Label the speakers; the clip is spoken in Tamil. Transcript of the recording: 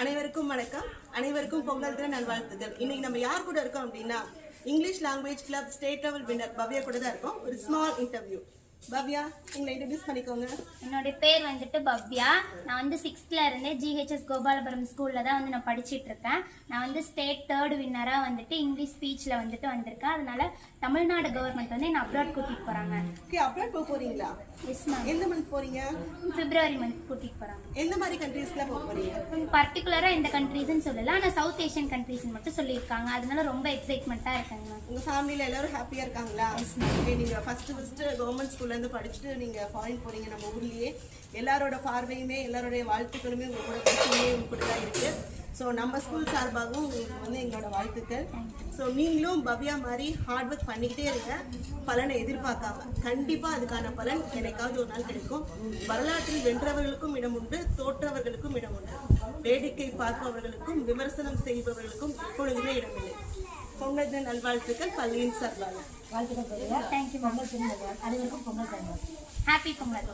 Speaker 1: அனைவருக்கும் வணக்கம். அனைவருக்கும் பொங்கல் தின நல்வாழ்த்துக்கள். இன்னைக்கு நம்ம யார் கூட இருக்கோம் அப்படின்னா English language club state level winner Bhavya கூட தான் இருக்கோம். ஒரு ஸ்மால் இன்டர்வியூ பவ்யா உங்களை இன்ட்ரடியூஸ் பண்ணிக்கோங்க.
Speaker 2: என்னோட பேர் வந்துட்டு பவ்யா. நான் வந்து சிக்ஸ்த்ல இருந்தே ஜிஹெச்எஸ் கோபாலபுரம் ஸ்கூல்ல தான் வந்து நான் படிச்சிட்டு இருக்கேன். நான் வந்து ஸ்டேட் தேர்ட் வின்னரா வந்துட்டு இங்கிலீஷ் ஸ்பீச்ல வந்துட்டு வந்திருக்கேன். அதனால தமிழ்நாடு கவர்மெண்ட் வந்து என்ன அப்ராட் கூட்டிட்டு போறாங்க.
Speaker 1: ஓகே அப்ராட் போக போறீங்களா?
Speaker 2: எஸ் மேம்
Speaker 1: எந்த மந்த் போறீங்க?
Speaker 2: பிப்ரவரி மந்த் கூட்டிட்டு போறாங்க.
Speaker 1: எந்த மாதிரி கண்ட்ரீஸ்லாம் போக போறீங்க?
Speaker 2: பர்டிகுலரா இந்த கண்ட்ரீஸ்னு சொல்லல ஆனா சவுத் ஏஷியன் கண்ட்ரீஸ் மட்டும் சொல்லியிருக்காங்க. அதனால ரொம்ப எக்ஸைட்மெண்ட்டா இருக்காங்க மேம்
Speaker 1: உங்க ஃபேமிலில எல்லாரும் ஹாப்பியா இருக்காங்களா? ஓகே நீங்க ஃபர்ஸ்ட் ஃபர்ஸ்ட் கவர்மெண்ட் ஸ்கூல்ல தொடர்ந்து படிச்சுட்டு நீங்க ஃபாரின் போறீங்க நம்ம ஊர்லயே. எல்லாரோட பார்வையுமே எல்லாரோட வாழ்த்துக்களுமே உங்க கூட பிரச்சனையே உங்க கூட தான் இருக்கு. ஸோ நம்ம ஸ்கூல் சார்பாகவும் உங்களுக்கு வந்து எங்களோட வாழ்த்துக்கள். ஸோ நீங்களும் பவ்யா மாதிரி ஹார்ட் ஒர்க் பண்ணிக்கிட்டே இருங்க. பலனை எதிர்பார்க்காம கண்டிப்பாக அதுக்கான பலன் எனக்காவது ஒரு நாள் கிடைக்கும். வரலாற்றில் வென்றவர்களுக்கும் இடம் உண்டு தோற்றவர்களுக்கும் இடம் உண்டு. வேடிக்கை பார்ப்பவர்களுக்கும் விமர்சனம் செய்பவர்களுக்கும் எப்பொழுதுமே இடமில்லை பொங்கல் தின நல்வாழ்த்துக்கள். பள்ளியின் சார்பாக.
Speaker 2: தேங்க்யூ மேம்
Speaker 3: அனைவருக்கும் பொங்கல் தருவோம்
Speaker 2: ஹாப்பி பொங்கல்.